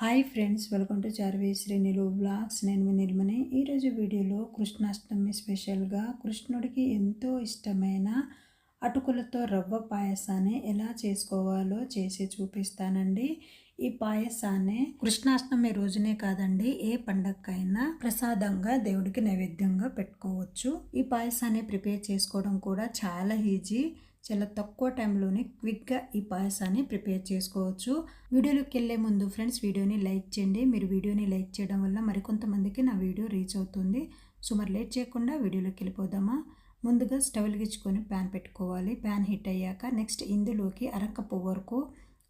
Hi friends welcome to చార్వేశ్రీ శ్రీనిలు vlogs. నేను మీ నిర్మని. ఈరోజు వీడియోలో కృష్ణాష్టమి స్పెషల్గా కృష్ణుడికి ఎంతో ఇష్టమైన అటుకులతో రవ్వ పాయసాన్ని ఎలా చేసుకోవాలో చేసి చూపిస్తానండి. ఈ పాయసాన్ని కృష్ణాష్టమి రోజునే కాదండి ఏ పండగకైనా ప్రసాదంగా దేవుడికి నైవేద్యంగా పెట్టుకోవచ్చు. ఈ పాయసాన్ని ప్రిపేర్ చేసుకోవడం కూడా చాలా ఈజీ. చాలా తక్కువ టైంలోనే క్విక్గా ఈ పాయసాన్ని ప్రిపేర్ చేసుకోవచ్చు. వీడియోలోకి వెళ్ళే ముందు ఫ్రెండ్స్ వీడియోని లైక్ చేయండి. మీరు వీడియోని లైక్ చేయడం వల్ల మరికొంతమందికి నా వీడియో రీచ్ అవుతుంది. సో మరి లేట్ చేయకుండా వీడియోలోకి వెళ్ళిపోదామా? ముందుగా స్టవ్ వెలిగించుకొని ప్యాన్ పెట్టుకోవాలి. ప్యాన్ హీట్ అయ్యాక నెక్స్ట్ ఇందులోకి అరకప్పు వరకు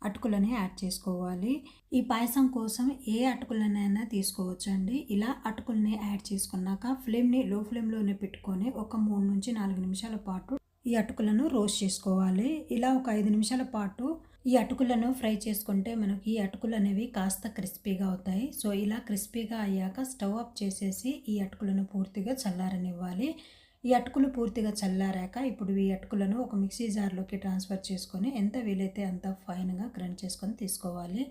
అటుకులని యాడ్ చేసుకోవాలి. ఈ పాయసం కోసం ఏ అటుకులనైనా తీసుకోవచ్చండి. ఇలా అటుకుల్ని యాడ్ చేసుకున్నాక ఫ్లేమ్ని లో ఫ్లేమ్లోనే పెట్టుకొని ఒక మూడు నుంచి నాలుగు నిమిషాల పాటు ఈ అటుకులను రోస్ట్ చేసుకోవాలి. ఇలా ఒక ఐదు నిమిషాల పాటు ఈ అటుకులను ఫ్రై చేసుకుంటే మనకి ఈ అటుకులు అనేవి కాస్త క్రిస్పీగా అవుతాయి. సో ఇలా క్రిస్పీగా అయ్యాక స్టవ్ ఆఫ్ చేసేసి ఈ అటుకులను పూర్తిగా చల్లారనివ్వాలి. ఈ అటుకులు పూర్తిగా చల్లారాక ఇప్పుడు ఈ అటుకులను ఒక మిక్సీ జార్లోకి ట్రాన్స్ఫర్ చేసుకొని ఎంత వీలైతే అంత ఫైన్గా గ్రైండ్ చేసుకొని తీసుకోవాలి.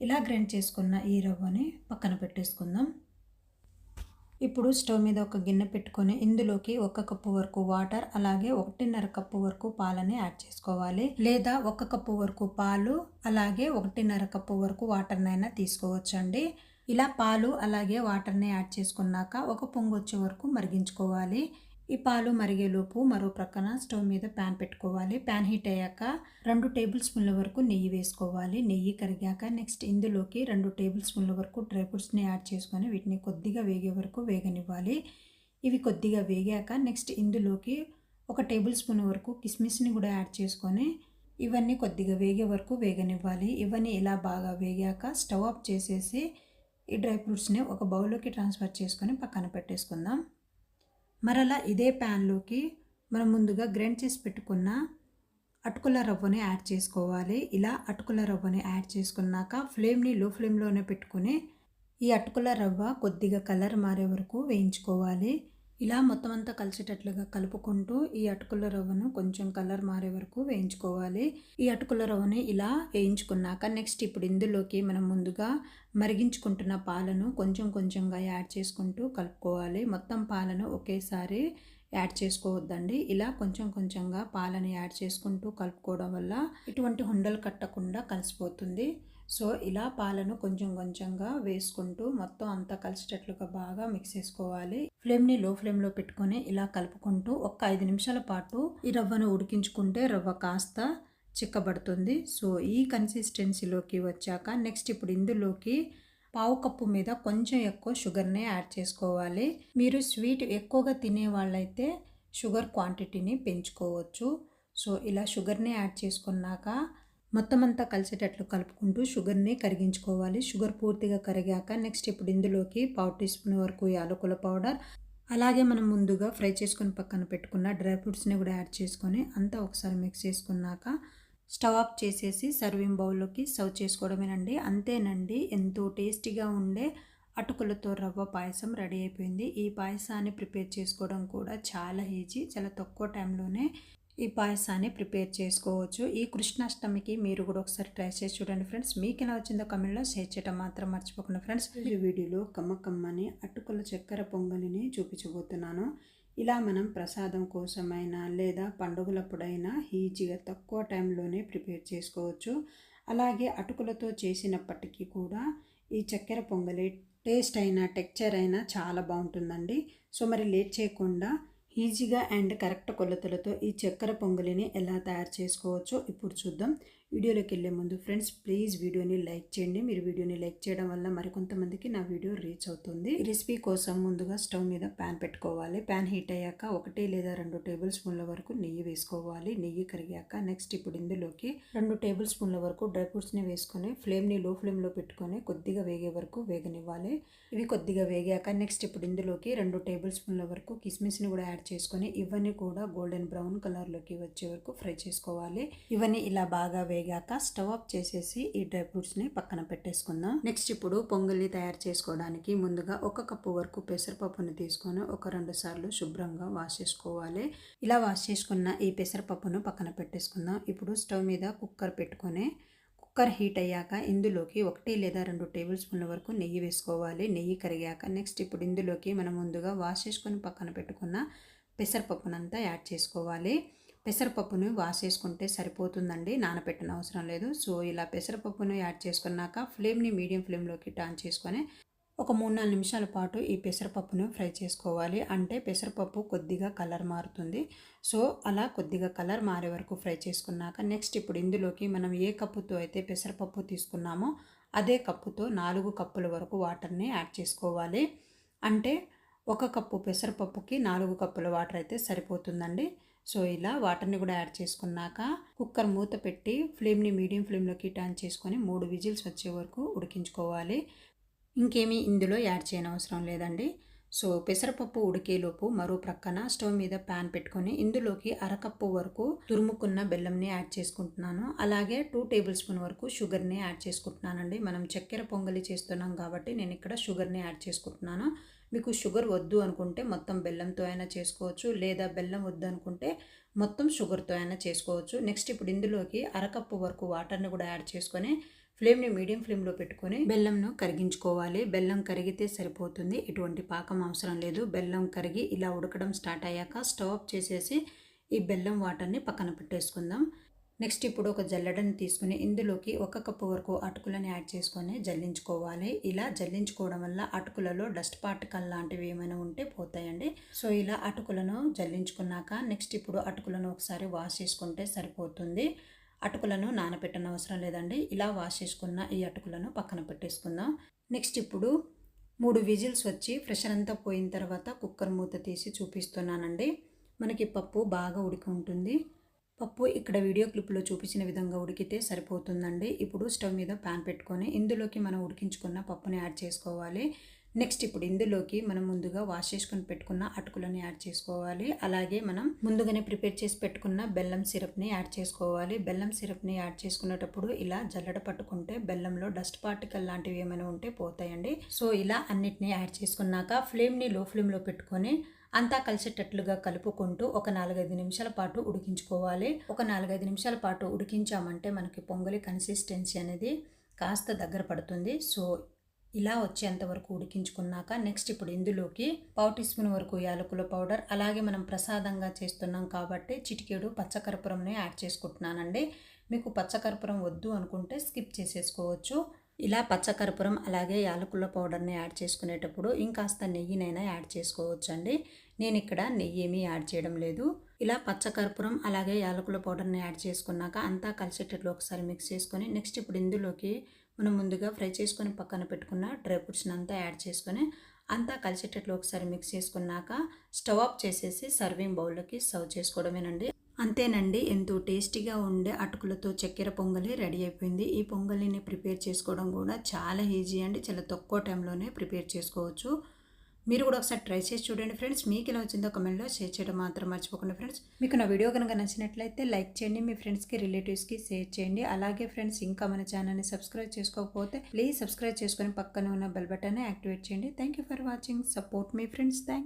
ఇలా గ్రైండ్ చేసుకున్న ఈ రవ్వని పక్కన పెట్టేసుకుందాం. ఇప్పుడు స్టవ్ మీద ఒక గిన్నె పెట్టుకొని ఇందులోకి ఒక కప్పు వరకు వాటర్ అలాగే ఒకటిన్నర కప్పు వరకు పాలని యాడ్ చేసుకోవాలి. లేదా ఒక కప్పు వరకు పాలు అలాగే ఒకటిన్నర కప్పు వరకు వాటర్నైనా తీసుకోవచ్చండి. ఇలా పాలు అలాగే వాటర్ని యాడ్ చేసుకున్నాక ఒక పొంగు వచ్చే వరకు మరిగించుకోవాలి. ఈ పాలు మరిగేలోపు మరో ప్రక్కన స్టవ్ మీద ప్యాన్ పెట్టుకోవాలి. ప్యాన్ హీట్ అయ్యాక రెండు టేబుల్ స్పూన్ల వరకు నెయ్యి వేసుకోవాలి. నెయ్యి కరిగాక నెక్స్ట్ ఇందులోకి రెండు టేబుల్ స్పూన్ల వరకు డ్రై ఫ్రూట్స్ని యాడ్ చేసుకొని వీటిని కొద్దిగా వేగే వరకు వేగనివ్వాలి. ఇవి కొద్దిగా వేగాక నెక్స్ట్ ఇందులోకి ఒక టేబుల్ స్పూన్ వరకు కిస్మిస్ని కూడా యాడ్ చేసుకొని ఇవన్నీ కొద్దిగా వేగే వరకు వేగనివ్వాలి. ఇవన్నీ ఇలా బాగా వేగాక స్టవ్ ఆఫ్ చేసేసి ఈ డ్రై ఫ్రూట్స్ని ఒక బౌల్లోకి ట్రాన్స్ఫర్ చేసుకొని పక్కన పెట్టేసుకుందాం. మరలా ఇదే ప్యాన్లోకి మనం ముందుగా గ్రైండ్ చేసి పెట్టుకున్న అటుకుల రవ్వని యాడ్ చేసుకోవాలి. ఇలా అటుకుల రవ్వని యాడ్ చేసుకున్నాక ఫ్లేమ్ని లో ఫ్లేమ్లోనే పెట్టుకుని ఈ అటుకుల రవ్వ కొద్దిగా కలర్ మారే వరకు వేయించుకోవాలి. ఇలా మొత్తం అంతా కలిసేటట్లుగా కలుపుకుంటూ ఈ అటుకుల రవ్వను కొంచెం కలర్ మారే వరకు వేయించుకోవాలి. ఈ అటుకుల రవ్వని ఇలా వేయించుకున్నాక నెక్స్ట్ ఇప్పుడు ఇందులోకి మనం ముందుగా మరిగించుకుంటున్న పాలను కొంచెం కొంచెంగా యాడ్ చేసుకుంటూ కలుపుకోవాలి. మొత్తం పాలను ఒకేసారి యాడ్ చేసుకోవద్దండి. ఇలా కొంచెం కొంచెంగా పాలని యాడ్ చేసుకుంటూ కలుపుకోవడం వల్ల ఇటువంటి ఉండలు కట్టకుండా కలిసిపోతుంది. సో ఇలా పాలను కొంచెం కొంచెంగా వేసుకుంటూ మొత్తం అంతా కలిసేటట్లుగా బాగా మిక్స్ చేసుకోవాలి. ఫ్లేమ్ని లో ఫ్లేమ్లో పెట్టుకొని ఇలా కలుపుకుంటూ ఒక ఐదు నిమిషాల పాటు ఈ రవ్వను ఉడికించుకుంటే రవ్వ కాస్త చిక్కబడుతుంది. సో ఈ కన్సిస్టెన్సీలోకి వచ్చాక నెక్స్ట్ ఇప్పుడు ఇందులోకి పావు కప్పు మీద కొంచెం ఎక్కువ షుగర్ని యాడ్ చేసుకోవాలి. మీరు స్వీట్ ఎక్కువగా తినే వాళ్ళైతే షుగర్ క్వాంటిటీని పెంచుకోవచ్చు. సో ఇలా షుగర్ని యాడ్ చేసుకున్నాక మొత్తం అంతా కలిసేటట్లు కలుపుకుంటూ షుగర్ని కరిగించుకోవాలి. షుగర్ పూర్తిగా కరిగాక నెక్స్ట్ ఇప్పుడు ఇందులోకి పావు టీ స్పూన్ వరకు యాలకుల పౌడర్ అలాగే మనం ముందుగా ఫ్రై చేసుకుని పక్కన పెట్టుకున్న డ్రై ఫ్రూట్స్ని కూడా యాడ్ చేసుకొని అంతా ఒకసారి మిక్స్ చేసుకున్నాక స్టవ్ ఆఫ్ చేసేసి సర్వింగ్ బౌల్లోకి సర్వ్ చేసుకోవడమేనండి. అంతేనండి ఎంతో టేస్టీగా ఉండే అటుకులతో రవ్వ పాయసం రెడీ అయిపోయింది. ఈ పాయసాన్ని ప్రిపేర్ చేసుకోవడం కూడా చాలా ఈజీ చాలా తక్కువ టైంలోనే ఈ పాయసాన్ని ప్రిపేర్ చేసుకోవచ్చు. ఈ కృష్ణాష్టమికి మీరు కూడా ఒకసారి ట్రై చేసి చూడండి ఫ్రెండ్స్. మీకు ఎలా వచ్చిందో కమెంట్లో షేర్ చేయడం మాత్రం మర్చిపోకుండా ఫ్రెండ్స్. ఈ వీడియోలో కమ్మ కమ్మని అటుకుల చక్కెర పొంగలిని చూపించబోతున్నాను. ఇలా మనం ప్రసాదం కోసమైనా లేదా పండుగలప్పుడైనా ఈజీగా తక్కువ టైంలోనే ప్రిపేర్ చేసుకోవచ్చు. అలాగే అటుకులతో చేసినప్పటికీ కూడా ఈ చక్కెర పొంగలి టేస్ట్ అయినా టెక్చర్ అయినా చాలా బాగుంటుందండి. సో మరి లేట్ చేయకుండా ఈజీగా అండ్ కరెక్ట్ కొలతలతో ఈ చక్కెర పొంగలిని ఎలా తయారు చేసుకోవచ్చో ఇప్పుడు చూద్దాం. వీడియోలోకి వెళ్ళే ముందు ఫ్రెండ్స్ ప్లీజ్ వీడియోని లైక్ చేయండి. మీరు వీడియోని లైక్ చేయడం వల్ల మరికొంతమందికి నా వీడియో రీచ్ అవుతుంది. రెసిపీ కోసం ముందుగా స్టవ్ మీద ప్యాన్ పెట్టుకోవాలి. ప్యాన్ హీట్ అయ్యాక ఒకటి లేదా రెండు టేబుల్ స్పూన్ల వరకు నెయ్యి వేసుకోవాలి. నెయ్యి కరిగాక నెక్స్ట్ ఇప్పుడు ఇందులోకి రెండు టేబుల్ స్పూన్ల వరకు డ్రై ఫ్రూట్స్ని వేసుకొని ఫ్లేమ్ని లో ఫ్లేమ్లో పెట్టుకొని కొద్దిగా వేగే వరకు వేగనివ్వాలి. ఇవి కొద్దిగా వేగాక నెక్స్ట్ ఇప్పుడు ఇందులోకి రెండు టేబుల్ స్పూన్ల వరకు కిస్మిస్ని కూడా యాడ్ చేసుకొని ఇవన్నీ కూడా గోల్డెన్ బ్రౌన్ కలర్లోకి వచ్చే వరకు ఫ్రై చేసుకోవాలి. ఇవన్నీ ఇలా బాగా వేగాక స్టవ్ ఆఫ్ చేసేసి ఈ డ్రై ఫ్రూట్స్ని పక్కన పెట్టేసుకుందాం. నెక్స్ట్ ఇప్పుడు పొంగలి తయారు చేసుకోవడానికి ముందుగా ఒక కప్పు వరకు పెసరపప్పుని తీసుకొని ఒక రెండు సార్లు శుభ్రంగా వాష్ చేసుకోవాలి. ఇలా వాష్ చేసుకున్న ఈ పెసరపప్పును పక్కన పెట్టేసుకుందాం. ఇప్పుడు స్టవ్ మీద కుక్కర్ పెట్టుకొని కుక్కర్ హీట్ అయ్యాక ఇందులోకి ఒకటి లేదా రెండు టేబుల్ స్పూన్ల వరకు నెయ్యి వేసుకోవాలి. నెయ్యి కరిగాక నెక్స్ట్ ఇప్పుడు ఇందులోకి మనం ముందుగా వాష్ చేసుకొని పక్కన పెట్టుకున్న పెసరపప్పునంతా యాడ్ చేసుకోవాలి. పెసరపప్పును వాష్ చేసుకుంటే సరిపోతుందండి నానపెట్టిన అవసరం లేదు. సో ఇలా పెసరపప్పును యాడ్ చేసుకున్నాక ఫ్లేమ్ని మీడియం ఫ్లేమ్లోకి టర్న్ చేసుకొని ఒక మూడు నాలుగు నిమిషాల పాటు ఈ పెసరపప్పును ఫ్రై చేసుకోవాలి. అంటే పెసరపప్పు కొద్దిగా కలర్ మారుతుంది. సో అలా కొద్దిగా కలర్ మారే వరకు ఫ్రై చేసుకున్నాక నెక్స్ట్ ఇప్పుడు ఇందులోకి మనం ఏ కప్పుతో అయితే పెసరపప్పు తీసుకున్నామో అదే కప్పుతో నాలుగు కప్పుల వరకు వాటర్ని యాడ్ చేసుకోవాలి. అంటే ఒక కప్పు పెసరపప్పుకి నాలుగు కప్పుల వాటర్ అయితే సరిపోతుందండి. సో ఇలా వాటర్ని కూడా యాడ్ చేసుకున్నాక కుక్కర్ మూత పెట్టి ఫ్లేమ్ని మీడియం ఫ్లేమ్లోకి టర్న్ చేసుకొని మూడు విజిల్స్ వచ్చే వరకు ఉడికించుకోవాలి. ఇంకేమీ ఇందులో యాడ్ చేయనవసరం లేదండి. సో పెసరపప్పు ఉడికేలోపు మరో ప్రక్కన స్టవ్ మీద ప్యాన్ పెట్టుకొని ఇందులోకి అరకప్పు వరకు తురుముకున్న బెల్లంని యాడ్ చేసుకుంటున్నాను. అలాగే టూ టేబుల్ స్పూన్ వరకు షుగర్ని యాడ్ చేసుకుంటున్నానండి. మనం చక్కెర పొంగలి చేస్తున్నాం కాబట్టి నేను ఇక్కడ షుగర్ని యాడ్ చేసుకుంటున్నాను. మీకు షుగర్ వద్దు అనుకుంటే మొత్తం బెల్లంతో అయినా చేసుకోవచ్చు లేదా బెల్లం వద్దు అనుకుంటే మొత్తం షుగర్తో అయినా చేసుకోవచ్చు. నెక్స్ట్ ఇప్పుడు ఇందులోకి అరకప్పు వరకు వాటర్ని కూడా యాడ్ చేసుకొని ఫ్లేమ్ని మీడియం ఫ్లేమ్లో పెట్టుకొని బెల్లంను కరిగించుకోవాలి. బెల్లం కరిగితే సరిపోతుంది ఎటువంటి పాకం అవసరం లేదు. బెల్లం కరిగి ఇలా ఉడకడం స్టార్ట్ అయ్యాక స్టవ్ ఆఫ్ చేసేసి ఈ బెల్లం వాటర్ని పక్కన పెట్టేసుకుందాం. నెక్స్ట్ ఇప్పుడు ఒక జల్లెడని తీసుకుని ఇందులోకి ఒక కప్పు వరకు అటుకులను యాడ్ చేసుకొని జల్లించుకోవాలి. ఇలా జల్లించుకోవడం వల్ల అటుకులలో డస్ట్ పార్టికల్ లాంటివి ఏమైనా ఉంటే పోతాయండి. సో ఇలా అటుకులను జల్లించుకున్నాక నెక్స్ట్ ఇప్పుడు అటుకులను ఒకసారి వాష్ చేసుకుంటే సరిపోతుంది. అటుకులను నానబెట్టన అవసరం లేదండి. ఇలా వాష్ చేసుకున్న ఈ అటుకులను పక్కన పెట్టేసుకుందాం. నెక్స్ట్ ఇప్పుడు మూడు విజిల్స్ వచ్చి ప్రెషర్ అంతా పోయిన తర్వాత కుక్కర్ మూత తీసి చూపిస్తున్నానండి. మనకి పప్పు బాగా ఉడికి ఉంటుంది. పప్పు ఇక్కడ వీడియో క్లిప్లో చూపించిన విధంగా ఉడికితే సరిపోతుందండి. ఇప్పుడు స్టవ్ మీద ప్యాన్ పెట్టుకొని ఇందులోకి మనం ఉడికించుకున్న పప్పుని యాడ్ చేసుకోవాలి. నెక్స్ట్ ఇప్పుడు ఇందులోకి మనం ముందుగా వాష్ చేసుకొని పెట్టుకున్న అటుకులను యాడ్ చేసుకోవాలి. అలాగే మనం ముందుగానే ప్రిపేర్ చేసి పెట్టుకున్న బెల్లం సిరప్ని యాడ్ చేసుకోవాలి. బెల్లం సిరప్ని యాడ్ చేసుకునేటప్పుడు ఇలా జల్లడ పట్టుకుంటే బెల్లంలో డస్ట్ పార్టికల్ లాంటివి ఏమైనా ఉంటే పోతాయండి. సో ఇలా అన్నిటినీ యాడ్ చేసుకున్నాక ఫ్లేమ్ని లో ఫ్లేమ్లో పెట్టుకొని అంతా కలిసేటట్లుగా కలుపుకుంటూ ఒక నాలుగైదు నిమిషాల పాటు ఉడికించుకోవాలి. ఒక నాలుగైదు నిమిషాల పాటు ఉడికించామంటే మనకి పొంగలి కన్సిస్టెన్సీ అనేది కాస్త దగ్గర పడుతుంది. సో ఇలా వచ్చేంత వరకు ఉడికించుకున్నాక నెక్స్ట్ ఇప్పుడు ఇందులోకి పావు టీ స్పూన్ వరకు యాలకుల పౌడర్ అలాగే మనం ప్రసాదంగా చేస్తున్నాం కాబట్టి చిటికేడు పచ్చకర్పూరంని యాడ్ చేసుకుంటున్నానండి. మీకు పచ్చకర్పూరం వద్దు అనుకుంటే స్కిప్ చేసేసుకోవచ్చు. ఇలా పచ్చకర్పూరం అలాగే యాలకుల పౌడర్ని యాడ్ చేసుకునేటప్పుడు ఇంకాస్త నెయ్యినైనా యాడ్ చేసుకోవచ్చు అండి నేను ఇక్కడ నెయ్యి ఏమీ యాడ్ చేయడం లేదు. ఇలా పచ్చకర్పూరం అలాగే యాలకుల పౌడర్ని యాడ్ చేసుకున్నాక అంతా కలిసేటట్లు ఒకసారి మిక్స్ చేసుకొని నెక్స్ట్ ఇప్పుడు ఇందులోకి మనం ముందుగా ఫ్రై చేసుకొని పక్కన పెట్టుకున్న డ్రై ఫ్రూట్స్ని అంతా యాడ్ చేసుకొని అంతా కలిసేటట్లు ఒకసారి మిక్స్ చేసుకున్నాక స్టవ్ ఆఫ్ చేసేసి సర్వింగ్ బౌల్లోకి సర్వ్ చేసుకోవడమేనండి. అంతేనండి ఎంతో టేస్టీగా ఉండే అటుకులతో చక్కెర పొంగలి రెడీ అయిపోయింది. ఈ పొంగలిని ప్రిపేర్ చేసుకోవడం కూడా చాలా ఈజీ అండి చాలా తక్కువ టైంలోనే ప్రిపేర్ చేసుకోవచ్చు. మీరు కూడా ఒకసారి ట్రై చేసి చూడండి ఫ్రెండ్స్. మీకు ఎలా వచ్చిందో కమెంట్లో షేర్ చేయడం మాత్రం మర్చిపోకండి ఫ్రెండ్స్. మీకు నా వీడియో కనుక నచ్చినట్లయితే లైక్ చేయండి మీ ఫ్రెండ్స్కి రిలేటివ్స్కి షేర్ చేయండి. అలాగే ఫ్రెండ్స్ ఇంకా మన ఛానల్ని సబ్స్క్రైబ్ చేసుకోకపోతే ప్లీజ్ సబ్స్క్రైబ్ చేసుకొని పక్కన ఉన్న బెల్ బటన్ని యాక్టివేట్ చేయండి. Thank you for watching. Support me friends. Thank